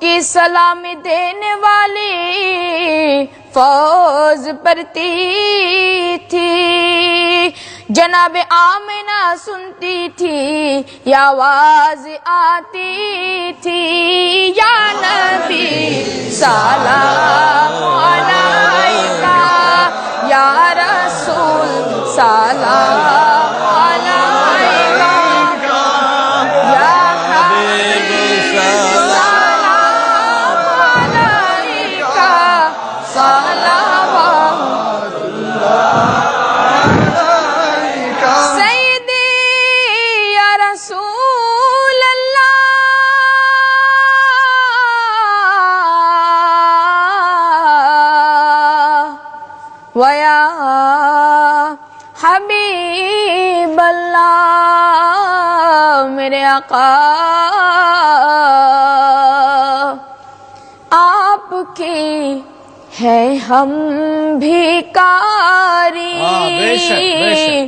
کی سلامی دینے والی فوز پرتی تھی۔ جناب آمنہ سنتی تھی یا آواز آتی تھی۔ یا نبی، سلام علیکہ۔ یا رسول، سلام ویا حبیب اللہ میرے آقا آپ کی ہے ہم بھیکاری ہاں،۔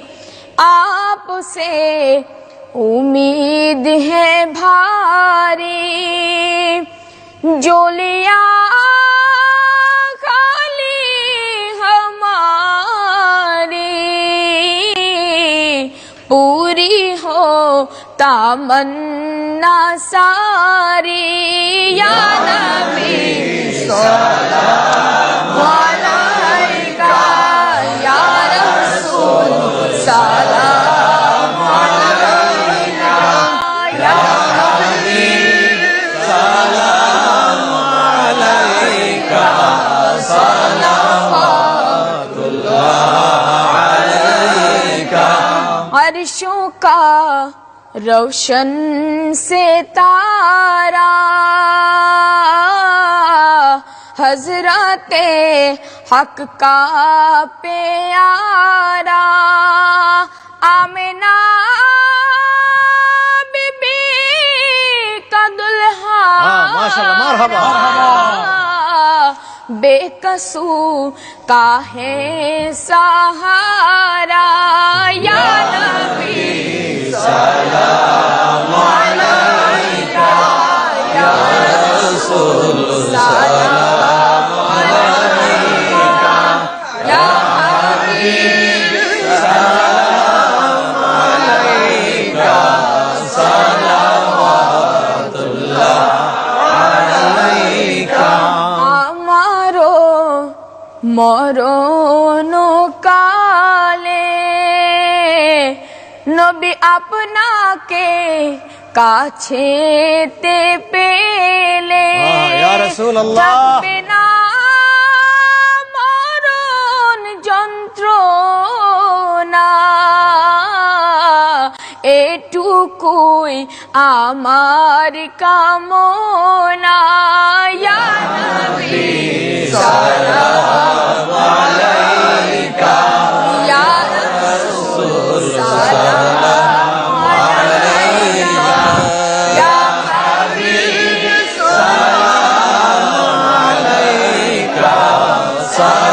آپ سے امید ہے بھاری جو لیا پوری ہو تمنا ساری عرشوں کا روشن سے تارا حضرت حق کا پیارا آمنہ بی بی کا دلہا ہاں، ماشاءاللہ، مرحبا، بے قصو کا ہے سہارا یا نبی۔ মরণ কালে নবী আপনাকে কাছে পেলে। হ্যাঁ, এটুকুই আমার কামনা সালাম আলাইকা ইয়া রাসূল সালাম Side.